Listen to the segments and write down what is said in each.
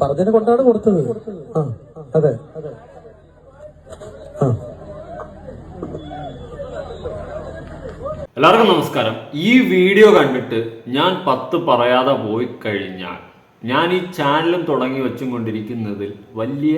പറഞ്ഞതിനെ കൊണ്ടാണ് കൊടുത്തത്. ആ അതെ. എല്ലാവർക്കും നമസ്കാരം. ഈ വീഡിയോ കണ്ടിട്ട് ഞാൻ പത്ത് പറയാതെ പോയി കഴിഞ്ഞാൽ ഞാൻ ഈ ചാനലും തുടങ്ങി വെച്ചും കൊണ്ടിരിക്കുന്നതിൽ വലിയ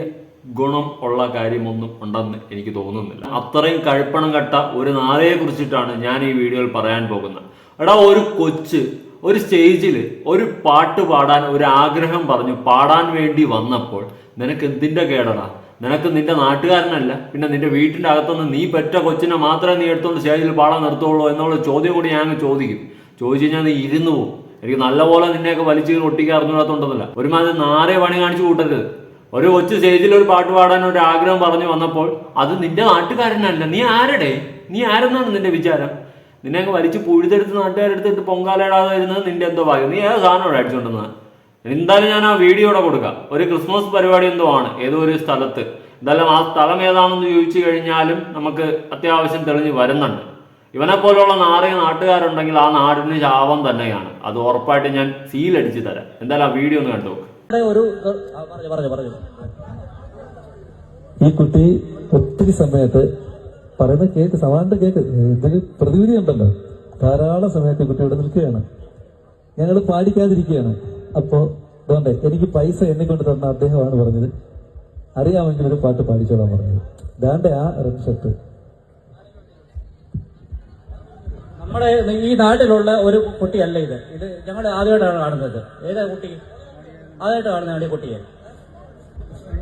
ഗുണം ഉള്ള കാര്യമൊന്നും ഉണ്ടെന്ന് എനിക്ക് തോന്നുന്നില്ല. അത്രയും കഴുപ്പണം കട്ട ഒരു നാളെ കുറിച്ചിട്ടാണ് ഞാൻ ഈ വീഡിയോയിൽ പറയാൻ പോകുന്നത്. എടാ ഒരു കൊച്ച് ഒരു സ്റ്റേജിൽ ഒരു പാട്ട് പാടാൻ ഒരു ആഗ്രഹം പറഞ്ഞു പാടാൻ വേണ്ടി വന്നപ്പോൾ നിനക്ക് എന്തിന്റെ കേടടാ? നിനക്ക് നിന്റെ നാട്ടുകാരനല്ല. പിന്നെ നിന്റെ വീട്ടിന്റെ അകത്തുനിന്ന് നീ പെറ്റ കൊച്ചിനെ മാത്രമേ നീ എടുത്തോണ്ട് സ്റ്റേജിൽ പാടാൻ നിർത്തുള്ളൂ എന്നുള്ള ചോദ്യം കൂടി ഞാൻ ചോദിക്കും. ചോദിച്ചു ഞാൻ നീ ഇരുന്നു പോകും എനിക്ക് നല്ലപോലെ നിന്നെയൊക്കെ വലിച്ചു ഒട്ടിക്കാൻ അറിഞ്ഞൂടാത്തോണ്ടതല്ല ഒരുമാതിരി നാരെ പണി കാണിച്ചു കൂട്ടരുത്. ഒരു കൊച്ചു സ്റ്റേജിൽ ഒരു പാട്ട് പാടാൻ ഒരു ആഗ്രഹം പറഞ്ഞു വന്നപ്പോൾ അത് നിന്റെ നാട്ടുകാരനല്ല. നീ ആരുടെ? നീ ആരെന്നാണ് നിന്റെ വിചാരം? നിന്നെ അങ്ങ് വലിച്ചു പുഴുതെടുത്ത് നാട്ടുകാരെടുത്തിട്ട് പൊങ്കാലയിടാതെ വരുന്നത് നിന്റെ എന്തോ ഭാഗ്യം. നീ ഏത് സാധനം ഇവിടെ അടിച്ചുകൊണ്ടെന്ന് എന്തായാലും ഞാൻ ആ വീഡിയോ ഇവിടെ കൊടുക്കാം. ഒരു ക്രിസ്മസ് പരിപാടി എന്തോ ആണ്. ഏതോ ഒരു സ്ഥലത്ത്. എന്തായാലും ആ സ്ഥലം ഏതാണെന്ന് ചോദിച്ചു കഴിഞ്ഞാലും നമുക്ക് അത്യാവശ്യം തെളിഞ്ഞ് വരുന്നുണ്ട്. ഇവനെ പോലുള്ള നാറിയ നാട്ടുകാരുണ്ടെങ്കിൽ ആ നാടിന് ശാപം തന്നെയാണ്. അത് ഉറപ്പായിട്ട് ഞാൻ സീൽ സീലടിച്ച് തരാം. എന്തായാലും ആ വീഡിയോ ഒന്ന് കണ്ടു ഒരു ഈ കുട്ടി ഒത്തിരി സമയത്ത് പറയുന്നത് കേക്ക് സമാനത്തെ കേക്ക് ഇതിന് പ്രതിവിധി ഉണ്ടല്ലോ ധാരാളം സമയത്ത് കുട്ടിയോട് നിൽക്കുകയാണ്. ഞങ്ങൾ പാടിക്കാതിരിക്കുകയാണ്. അപ്പോ അതുകൊണ്ട് എനിക്ക് പൈസ എണ്ണിക്കൊണ്ട് തന്ന അദ്ദേഹമാണ് പറഞ്ഞത്. അറിയാമെങ്കിൽ ഒരു പാട്ട് പാടിച്ചോളാൻ പറഞ്ഞത്. ദാണ്ടെ ആ റെഡ് നമ്മുടെ ഈ നാട്ടിലുള്ള ഒരു കുട്ടിയല്ല ഇത്. ഇത് ഞങ്ങൾ ആദ്യമായിട്ടാണ് കാണുന്നത്. ഏതാ കുട്ടി? ആദ്യമായിട്ട് കാണുന്നതാണ് ഈ കുട്ടിയെ.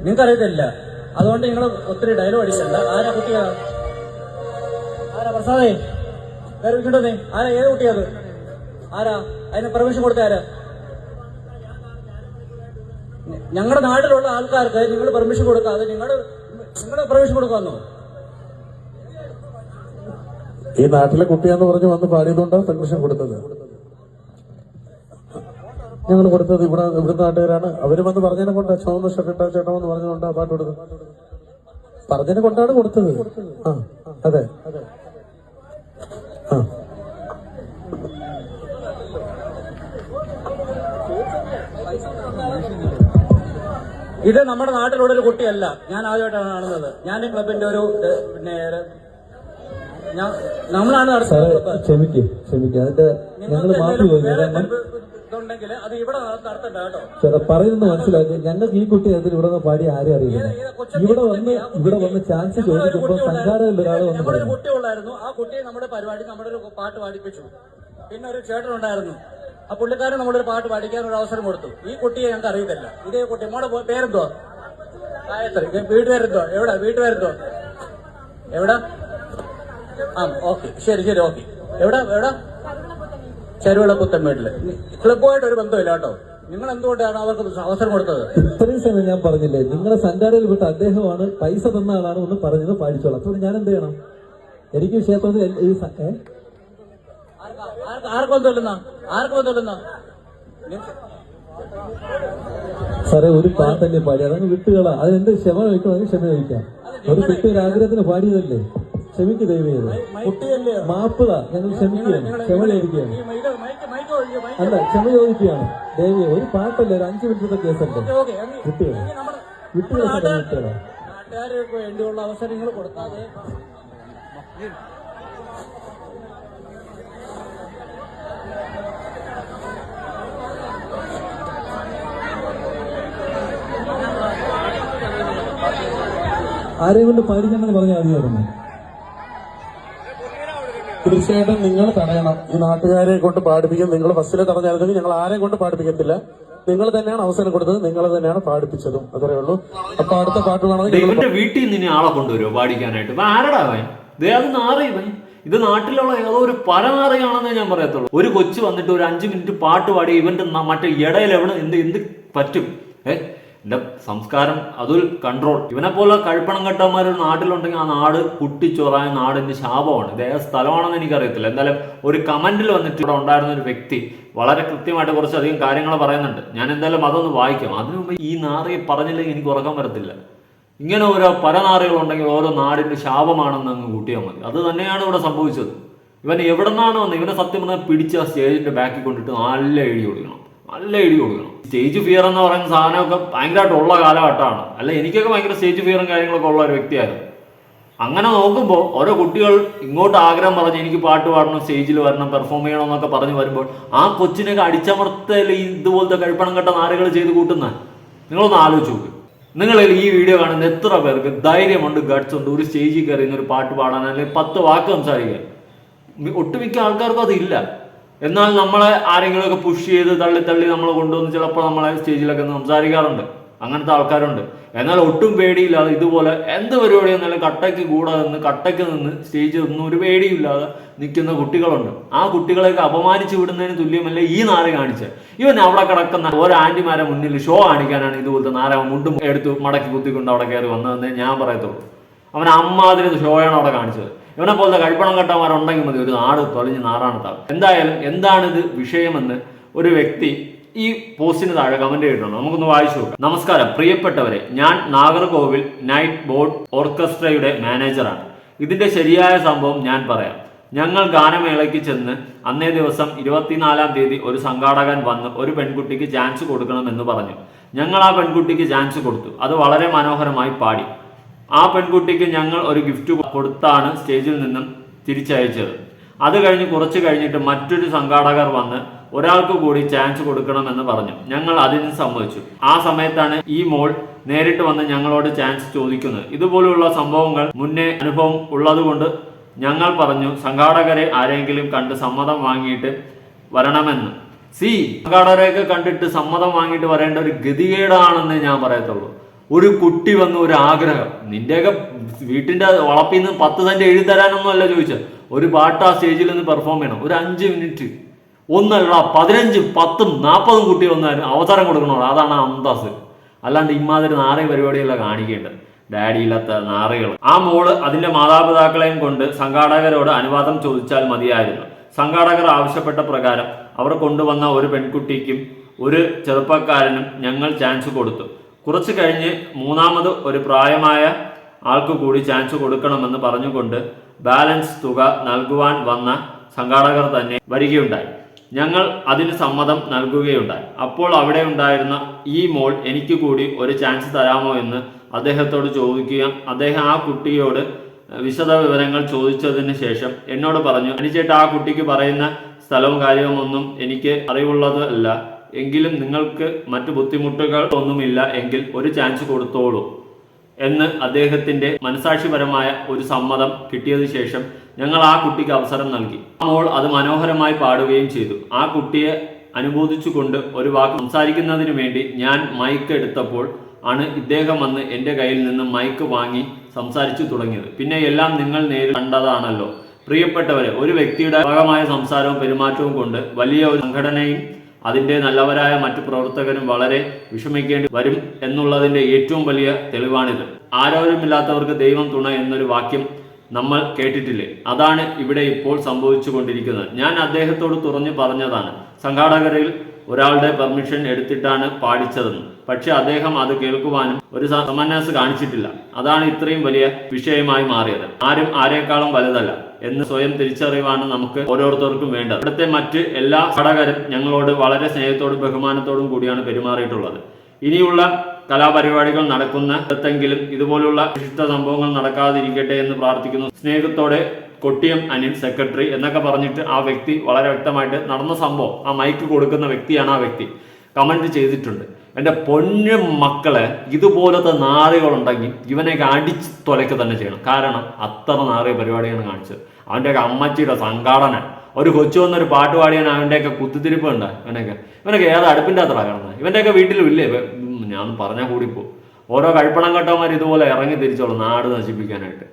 നിങ്ങൾക്കറിയത്തില്ല. അതുകൊണ്ട് നിങ്ങൾ ഒത്തിരി ഡയലോഗ് അടിക്കണ്ട ആരാ കുട്ടിയാ? ആരാ പ്രസാദേ? വേറെ വിളിക്കണ്ടോ നീ ആരാ ഏത് കുട്ടിയത് ആരാ? അതിന് പെർമിഷൻ കൊടുത്ത ആരാ? ഞങ്ങളുടെ നാട്ടിലുള്ള ആൾക്കാർക്ക് നിങ്ങൾ പെർമിഷൻ കൊടുക്കാതെ നിങ്ങൾ നിങ്ങളുടെ പെർമിഷൻ കൊടുക്കാന്നോ ഈ നാട്ടിലെ കുട്ടിയാന്ന് പറഞ്ഞ് വന്ന് പാടിയതുകൊണ്ടാണ് പെർമിഷൻ കൊടുത്തത്. ഞങ്ങൾ കൊടുത്തത് ഇവിടെ ഇവിടുത്തെ നാട്ടുകാരാണ്. അവർ വന്ന് പറഞ്ഞതിനെ കൊണ്ട് ചുവന്ന ഷർട്ട് ചേട്ടൻ എന്ന് പറഞ്ഞുകൊണ്ടാ പാട്ട് കൊടുത്തത്. പറഞ്ഞതിനെ കൊണ്ടാണ് കൊടുത്തത്. ആ അതെ. ഇത് നമ്മുടെ നാട്ടിലുള്ള ഒരു കുട്ടിയല്ല. ഞാൻ ആദ്യമായിട്ടാണ് കാണുന്നത്. ഞാൻ ഈ ക്ലബിന്റെ ഒരു പിന്നെ നമ്മളാണ് നടത്തുന്നത് ക്ഷമിക്കും ക്ഷമിക്ക്. അതിന്റെ ഞങ്ങൾ മാറ്റി മാപ്പ് ഇതുണ്ടെങ്കിൽ അത് ഇവിടെ നടത്തണ്ട കേട്ടോ. ചേട്ടാ പറയുന്നത് മനസ്സിലാക്കി ഞങ്ങൾക്ക് ഈ കുട്ടി അതിൽ ഇവിടെ നിന്ന് പാടി ആരും അറിയില്ല. ഇവിടെ വന്ന് ഇവിടെ വന്ന് ചാൻസ് ചോദിക്കുമ്പോൾ സംഘാടകരിൽ ഒരാൾ വന്ന് പറഞ്ഞു ഒരു കുട്ടി ഉള്ളായിരുന്നു ആ കുട്ടിയെ നമ്മുടെ പരിപാടി നമ്മുടെ ഒരു പാട്ട് പാടിപ്പിച്ചു. പിന്നെ ഒരു ചേട്ടൻ ഉണ്ടായിരുന്നു ആ പുള്ളിക്കാരൻ നമ്മളൊരു പാട്ട് പാടിക്കാൻ ഒരു അവസരം കൊടുത്തു. ഈ കുട്ടിയെ ഞങ്ങൾക്ക് അറിയത്തില്ല. ഇതേ കുട്ടി മോടെ പോ- പേരെന്തോ ഗായത്രി. വീട്ടുപേരെന്തോ എവിടെ? വീട്ടുപേരെന്തോ എവിടെ? ആ ഓക്കെ. ശരി ശരി ഓക്കെ. എവിടെ? എവിടെ? ചെരുവിള പുത്തൻമേട്ടിൽ ക്ലബുമായിട്ട് ഒരു ബന്ധമില്ല കേട്ടോ. നിങ്ങൾ എന്തുകൊണ്ടാണ് അവർക്ക് അവസരം കൊടുത്തത്? ഇത്രയും സമയം ഞാൻ പറഞ്ഞില്ലേ നിങ്ങളെ സഞ്ചാരയിൽ വിട്ട അദ്ദേഹമാണ് പൈസ തന്ന ആളാണ് ഒന്ന് പറഞ്ഞത് പാടിച്ചോളാം അപ്പോൾ ഞാൻ എന്ത് ചെയ്യണം? എനിക്ക് ക്ഷേത്രത്തിൽ ഈ ആർക്കും? ആർക്ക് ബന്ധമില്ലെന്നാ ആർക്ക് ബന്ധമില്ലെന്നാ സാറേ ഒരു പാട്ടല്ലേ പാടി അതങ്ങ് വിട്ടുകളാ. അതെന്ത് ക്ഷമ വയ്ക്കണമെങ്കിൽ ക്ഷമ ചോദിക്കാം. ഒരു കുട്ടി ഒരു ആഗ്രഹത്തിന് പാടിയതല്ലേ? ക്ഷമിക്ക് ദൈവം കുട്ടിയല്ലേ മാപ്പിള ഞങ്ങൾ ക്ഷമിക്കുകയാണ്. ക്ഷമ ചോദിക്കുകയാണ്. അല്ല ക്ഷമ ചോദിക്കുകയാണ്. ദേവിയെ ഒരു പാട്ടല്ലേ ഒരു അഞ്ചു മിനിറ്റത്തെ കേസല്ലേ? കുട്ടികൾ കുട്ടികളെ നാട്ടുകാർക്ക് വേണ്ടിയുള്ള അവസരങ്ങൾ കൊടുക്കാതെ ആരെയും കൊണ്ട് പാടിക്കണമെന്ന് പറഞ്ഞാൽ മതിയായിരുന്നു. തീർച്ചയായിട്ടും നിങ്ങൾ തടയണം. ഈ നാട്ടുകാരെ കൊണ്ട് പാടിപ്പിക്കും നിങ്ങൾ ബസ്സിൽ തടഞ്ഞായിരുന്നെങ്കിൽ ഞങ്ങൾ ആരെയും കൊണ്ട് പാടിപ്പിക്കത്തില്ല. നിങ്ങൾ തന്നെയാണ് അവസരം കൊടുത്തത് നിങ്ങൾ തന്നെയാണ് പാടിപ്പിച്ചതും. അത്രേ ഉള്ളൂ. അപ്പൊ അടുത്ത പാട്ട് വേണമെങ്കിൽ ഇവന്റെ വീട്ടിൽ നിന്ന് ഇനി ആളെ കൊണ്ടുവരുമോ പാടിക്കാനായിട്ട്? ഇവൻ ആരടാ അവൻ? ദേ അത് നാറി ഇവൻ. ഇത് നാട്ടിലുള്ള ഏതോ ഒരു പരനാറിയാണെന്നേ ഞാൻ പറയത്തുള്ളൂ. ഒരു കൊച്ചു വന്നിട്ട് ഒരു അഞ്ചു മിനിറ്റ് പാട്ട് പാടി ഇവന്റെ മറ്റേ ഇടയിൽ എവിടെ എന്ത് എന്ത് പറ്റും? ഏ? എന്റെ സംസ്കാരം അതൊരു കൺട്രോൾ. ഇവനെ പോലെ കഴുപ്പണം കെട്ടന്മാർ ഒരു നാട്ടിലുണ്ടെങ്കിൽ ആ നാട് കുട്ടിച്ചോറായ നാടിന്റെ ശാപമാണ്. ഇത് ഏത് സ്ഥലമാണെന്ന് എനിക്കറിയത്തില്ല. എന്തായാലും ഒരു കമന്റിൽ വന്നിട്ട് ഇവിടെ ഉണ്ടായിരുന്ന ഒരു വ്യക്തി വളരെ കൃത്യമായിട്ട് കുറച്ചധികം കാര്യങ്ങൾ പറയുന്നുണ്ട്. ഞാൻ എന്തായാലും അതൊന്ന് വായിക്കാം. അതിനു മുമ്പ് ഈ നാറി പറഞ്ഞില്ലെങ്കിൽ എനിക്ക് ഉറക്കം വരത്തില്ല. ഇങ്ങനെ ഓരോ പല പരനാറികളുണ്ടെങ്കിൽ ഓരോ നാടിന്റെ ശാപമാണെന്ന് അങ്ങ് കൂട്ടിയാൽ മതി. അത് തന്നെയാണ് ഇവിടെ സംഭവിച്ചത്. ഇവൻ എവിടെ നിന്നാണ് വന്നത്? ഇവനെ സത്യം പറഞ്ഞാൽ പിടിച്ച് ആ സ്റ്റേജിന്റെ ബാക്കിൽ കൊണ്ടിട്ട് നല്ല എഴുതി കൊടുക്കണം. നല്ല ഇടി കൊടുക്കണം. സ്റ്റേജ് ഫിയർ എന്ന് പറയുന്ന സാധനമൊക്കെ ഭയങ്കരമായിട്ടുള്ള കാലഘട്ടമാണ്. അല്ല എനിക്കൊക്കെ ഭയങ്കര സ്റ്റേജ് ഫിയറും കാര്യങ്ങളൊക്കെ ഉള്ള ഒരു വ്യക്തിയായിരുന്നു. അങ്ങനെ നോക്കുമ്പോൾ ഓരോ കുട്ടികൾ ഇങ്ങോട്ട് ആഗ്രഹം പറഞ്ഞ് എനിക്ക് പാട്ട് പാടണം സ്റ്റേജിൽ വരണം പെർഫോം ചെയ്യണം എന്നൊക്കെ പറഞ്ഞ് വരുമ്പോൾ ആ കൊച്ചിനൊക്കെ അടിച്ചമർത്തൽ ഇതുപോലത്തെ കഴിപ്പണം കെട്ട നാരുകൾ ചെയ്ത് കൂട്ടുന്ന? നിങ്ങളൊന്ന് ആലോചിച്ച് നോക്ക്. നിങ്ങൾ ഈ വീഡിയോ കാണുന്ന എത്ര പേർക്ക് ധൈര്യമുണ്ട് ഗട്ട്സ് ഉണ്ട് ഒരു സ്റ്റേജിൽ കയറി ഒരു പാട്ട് പാടാൻ അല്ലെങ്കിൽ പത്ത് വാക്ക് സംസാരിക്കാൻ? മി- ഒട്ടുമിക്ക ആൾക്കാർക്കും അതില്ല. എന്നാൽ നമ്മളെ ആരെങ്കിലുമൊക്കെ പുഷ് ചെയ്ത് തള്ളി തള്ളി നമ്മൾ കൊണ്ടുവന്ന് ചിലപ്പോൾ നമ്മളെ സ്റ്റേജിലൊക്കെ സംസാരിക്കാറുണ്ട്. അങ്ങനത്തെ ആൾക്കാരുണ്ട്. എന്നാൽ ഒട്ടും പേടിയില്ലാതെ ഇതുപോലെ എന്ത് പരിപാടി എന്നാലും കട്ടയ്ക്ക് കൂടെ നിന്ന് കട്ടയ്ക്ക് നിന്ന് സ്റ്റേജിൽ ഒന്നും ഒരു പേടിയില്ലാതെ നിൽക്കുന്ന കുട്ടികളുണ്ട്. ആ കുട്ടികളെയൊക്കെ അപമാനിച്ചു വിടുന്നതിന് തുല്യമല്ല ഈ നാരെ കാണിച്ചത്? ഇവൻ അവിടെ കിടക്കുന്ന ഓരോ ആന്റിമാരെ മുന്നിൽ ഷോ കാണിക്കാനാണ് ഇതുപോലത്തെ നാര മുണ്ടും എടുത്ത് മടക്കി കുത്തിക്കൊണ്ട് അവിടെ കയറി വന്നതെന്ന് ഞാൻ പറയത്തുള്ളൂ. അവൻ അമ്മാതിരി ഷോയാണ് അവിടെ കാണിച്ചത്. ഇവനെ പോലത്തെ കഴിപ്പണം കെട്ടന്മാരുണ്ടെങ്കിൽ മതി ഒരു നാട് തൊലഞ്ഞ് നാറാണത്താവും എന്തായാലും എന്താണിത് വിഷയമെന്ന് ഒരു വ്യക്തി ഈ പോസ്റ്റിന് താഴെ കമന്റ് ചെയ്തിട്ടുണ്ട് നമുക്കൊന്ന് വായിച്ചു നോക്കാം. നമസ്കാരം. പ്രിയപ്പെട്ടവരെ ഞാൻ നാഗർകോവിൽ നൈറ്റ് ബോർഡ് ഓർക്കസ്ട്രയുടെ മാനേജറാണ്. ഇതിന്റെ ശരിയായ സംഭവം ഞാൻ പറയാം. ഞങ്ങൾ ഗാനമേളയ്ക്ക് ചെന്ന് അന്നേ ദിവസം ഇരുപത്തിനാലാം തീയതി ഒരു സംഘാടകൻ വന്ന് ഒരു പെൺകുട്ടിക്ക് ചാൻസ് കൊടുക്കണമെന്ന് പറഞ്ഞു. ഞങ്ങൾ ആ പെൺകുട്ടിക്ക് ചാൻസ് കൊടുത്തു. അത് വളരെ മനോഹരമായി പാടി. ആ പെൺകുട്ടിക്ക് ഞങ്ങൾ ഒരു ഗിഫ്റ്റ് കൊടുത്താണ് സ്റ്റേജിൽ നിന്നും തിരിച്ചയച്ചത്. അത് കഴിഞ്ഞ് കുറച്ച് കഴിഞ്ഞിട്ട് മറ്റൊരു സംഘാടകർ വന്ന് ഒരാൾക്ക് കൂടി ചാൻസ് കൊടുക്കണമെന്ന് പറഞ്ഞു. ഞങ്ങൾ അതിന് സമ്മതിച്ചു. ആ സമയത്താണ് ഈ മോൾ നേരിട്ട് വന്ന് ഞങ്ങളോട് ചാൻസ് ചോദിക്കുന്നത്. ഇതുപോലുള്ള സംഭവങ്ങൾ മുന്നേ അനുഭവം ഉള്ളതുകൊണ്ട് ഞങ്ങൾ പറഞ്ഞു സംഘാടകരെ ആരെങ്കിലും കണ്ട് സമ്മതം വാങ്ങിയിട്ട് വരണമെന്ന്. സി സംഘാടകരെയൊക്കെ കണ്ടിട്ട് സമ്മതം വാങ്ങിയിട്ട് വരേണ്ട ഒരു ഗതികേടാണെന്ന് ഞാൻ പറയത്തുള്ളൂ. ഒരു കുട്ടി വന്ന ഒരു ആഗ്രഹം. നിന്റെയൊക്കെ വീട്ടിന്റെ വളപ്പിൽ നിന്ന് പത്ത് സെന്റ് എഴുതി തരാനൊന്നും അല്ല ചോദിച്ചത്. ഒരു പാട്ട് ആ സ്റ്റേജിൽ നിന്ന് പെർഫോം ചെയ്യണം. ഒരു അഞ്ച് മിനിറ്റ്. ഒന്നല്ല പതിനഞ്ചും പത്തും നാൽപ്പതും കുട്ടി വന്നാൽ അവസരം കൊടുക്കണോ? അതാണ് അന്തസ്. അല്ലാണ്ട് ഇമാതിരി നാറയ പരിപാടികളെ കാണിക്കേണ്ടത്. ഡാഡി ഇല്ലാത്ത നാറകൾ. ആ മോൾ അതിന്റെ മാതാപിതാക്കളെയും കൊണ്ട് സംഘാടകരോട് അനുവാദം ചോദിച്ചാൽ മതിയായിരുന്നു. സംഘാടകർ ആവശ്യപ്പെട്ട പ്രകാരം അവർ കൊണ്ടുവന്ന ഒരു പെൺകുട്ടിക്കും ഒരു ചെറുപ്പക്കാരനും ഞങ്ങൾ ചാൻസ് കൊടുത്തു. കുറച്ച് കഴിഞ്ഞ് മൂന്നാമത് ഒരു പ്രായമായ ആൾക്ക് കൂടി ചാൻസ് കൊടുക്കണമെന്ന് പറഞ്ഞുകൊണ്ട് ബാലൻസ് തുക നൽകുവാൻ വന്ന സംഘാടകർ തന്നെ വരികയുണ്ടായി. ഞങ്ങൾ അതിന് സമ്മതം നൽകുകയുണ്ടായി. അപ്പോൾ അവിടെ ഉണ്ടായിരുന്ന ഈ മോൾ എനിക്ക് കൂടി ഒരു ചാൻസ് തരാമോ എന്ന് അദ്ദേഹത്തോട് ചോദിക്കുകയും അദ്ദേഹം ആ കുട്ടിയോട് വിശദ വിവരങ്ങൾ ചോദിച്ചതിന് ശേഷം എന്നോട് പറഞ്ഞു അനുചേട്ടാ ആ കുട്ടിക്ക് പറയുന്ന സ്ഥലവും കാര്യവും ഒന്നും എനിക്ക് അറിവുള്ളത് അല്ല എങ്കിലും നിങ്ങൾക്ക് മറ്റു ബുദ്ധിമുട്ടുകൾ ഒന്നുമില്ല എങ്കിൽ ഒരു ചാൻസ് കൊടുത്തോളൂ എന്ന് അദ്ദേഹത്തിന്റെ മനസാക്ഷിപരമായ ഒരു സമ്മതം കിട്ടിയതിനു ശേഷം ഞങ്ങൾ ആ കുട്ടിക്ക് അവസരം നൽകി. അപ്പോൾ അത് മനോഹരമായി പാടുകയും ചെയ്തു. ആ കുട്ടിയെ അനുബോധിച്ചുകൊണ്ട് ഒരു വാക്ക് സംസാരിക്കുന്നതിന് വേണ്ടി ഞാൻ മൈക്ക് എടുത്തപ്പോൾ ആണ് ഇദ്ദേഹം വന്ന് എന്റെ കയ്യിൽ നിന്ന് മൈക്ക് വാങ്ങി സംസാരിച്ചു തുടങ്ങിയത്. പിന്നെ എല്ലാം നിങ്ങൾ നേരിൽ കണ്ടതാണല്ലോ. പ്രിയപ്പെട്ടവരെ ഒരു വ്യക്തിയുടെ ഭാഗമായ സംസാരവും പെരുമാറ്റവും കൊണ്ട് വലിയ ഒരു സംഘടനയും അതിന്റെ നല്ലവരായ മറ്റു പ്രവർത്തകരും വളരെ വിഷമിക്കേണ്ടി വരും എന്നുള്ളതിന്റെ ഏറ്റവും വലിയ തെളിവാണിത്. ആരോരുമില്ലാത്തവർക്ക് ദൈവം തുണ എന്നൊരു വാക്യം നമ്മൾ കേട്ടിട്ടില്ലേ? അതാണ് ഇവിടെ ഇപ്പോൾ സംഭവിച്ചു കൊണ്ടിരിക്കുന്നത് ഞാൻ അദ്ദേഹത്തോട് തുറഞ്ഞു പറഞ്ഞതാണ്. സംഘാടകരിൽ ഒരാളുടെ പെർമിഷൻ എടുത്തിട്ടാണ് പാടിച്ചതെന്ന്. പക്ഷെ അദ്ദേഹം അത് കേൾക്കുവാനും ഒരു സമന്യാസ് കാണിച്ചിട്ടില്ല. അതാണ് ഇത്രയും വലിയ വിഷയമായി മാറിയത്. ആരും ആരെക്കാളും വലുതല്ല എന്ന് സ്വയം തിരിച്ചറിവാണ് നമുക്ക് ഓരോരുത്തർക്കും വേണ്ടത്. ഇവിടുത്തെ മറ്റ് എല്ലാ ഘടകരും ഞങ്ങളോട് വളരെ സ്നേഹത്തോടും ബഹുമാനത്തോടും കൂടിയാണ് പെരുമാറിയിട്ടുള്ളത്. ഇനിയുള്ള കലാപരിപാടികൾ നടക്കുന്ന ഇടത്തെങ്കിലും ഇതുപോലുള്ള വിശിഷ്ട സംഭവങ്ങൾ നടക്കാതിരിക്കട്ടെ എന്ന് പ്രാർത്ഥിക്കുന്നു. സ്നേഹത്തോടെ കൊട്ടിയം അനിൽ സെക്രട്ടറി എന്നൊക്കെ പറഞ്ഞിട്ട് ആ വ്യക്തി വളരെ വ്യക്തമായിട്ട് നടന്ന സംഭവം ആ മൈക്ക് കൊടുക്കുന്ന വ്യക്തിയാണ് ആ വ്യക്തി. കമന്റ് ചെയ്തിട്ടുണ്ട്. എന്റെ പൊന്നു മക്കളെ ഇതുപോലത്തെ നാറികളുണ്ടെങ്കിൽ ഇവനെയൊക്കെ അടിച്ച് തൊലയ്ക്ക് തന്നെ ചെയ്യണം. കാരണം അത്ര നാറിയ പരിപാടിയാണ് കാണിച്ചത്. അവന്റെയൊക്കെ അമ്മച്ചിയുടെ സംഘാടന. ഒരു കൊച്ചു വന്നൊരു പാട്ട് പാടിയാൻ അവന്റെയൊക്കെ കുത്തിത്തിരിപ്പ് ഉണ്ട് ഇവനൊക്കെ. ഇവനൊക്കെ ഏത് അടുപ്പിന്റെ അത്ര കിടന്നത്? ഇവന്റെയൊക്കെ വീട്ടിലും ഇല്ലേ? ഞാൻ പറഞ്ഞാൽ കൂടിപ്പോ ഓരോ കഴിപ്പണം കെട്ടവന്മാർ ഇതുപോലെ ഇറങ്ങി തിരിച്ചോളൂ നാട് നശിപ്പിക്കാനായിട്ട്.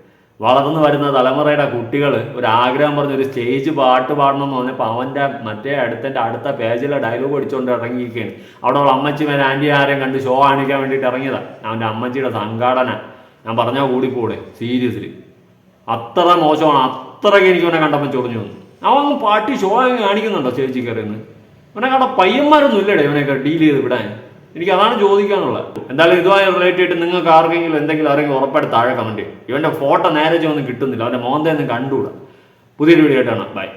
വളർന്നു വരുന്ന തലമുറയുടെ കുട്ടികൾ ഒരു ആഗ്രഹം പറഞ്ഞ് ഒരു സ്റ്റേജ് പാട്ട് പാടണം എന്ന് പറഞ്ഞപ്പോൾ അവന്റെ മറ്റേ അടുത്തന്റെ അടുത്ത പേജിലെ ഡയലോഗ് അടിച്ചുകൊണ്ട് ഇറങ്ങിയിരിക്കുകയാണ് അവിടെ അവൾ അമ്മച്ചിമാരെ ആന്റി ആരെയും കണ്ട് ഷോ കാണിക്കാൻ വേണ്ടിയിട്ട് ഇറങ്ങിയതാണ് അവന്റെ അമ്മച്ചിയുടെ സംഘാടന. ഞാൻ പറഞ്ഞാൽ കൂടിപ്പോടെ സീരിയസ്ലി അത്ര മോശമാണ്. അത്രയ്ക്ക് എനിക്ക് അവനെ കണ്ടപ്പോൾ ചൊറിഞ്ഞു വന്നു. അവൻ പാട്ടി ഷോ കാണിക്കുന്നുണ്ടോ ചേച്ചി കയറിയെന്ന്? ഇവനെ കണ്ട പയ്യന്മാരൊന്നും ഇല്ലടേ ഇവനെയൊക്കെ ഡീൽ ചെയ്ത് വിടാൻ. എനിക്ക് അതാണ് ചോദിക്കാനുള്ളത്. എന്തായാലും ഇതുമായി റിലേറ്റ് ചെയ്തിട്ട് നിങ്ങൾക്ക് ആർക്കെങ്കിലും എന്തെങ്കിലും ആരെങ്കിലും ഉറപ്പായിട്ട് താഴെ കമന്റ് ചെയ്യും. ഇവന്റെ ഫോട്ടോ നേരെ ഒന്നും കിട്ടുന്നില്ല. അവന്റെ മോന്തയൊന്നും കണ്ടുകൂടാ പുതിയൊരു വീഡിയോ ആയിട്ടാണ്. ബൈ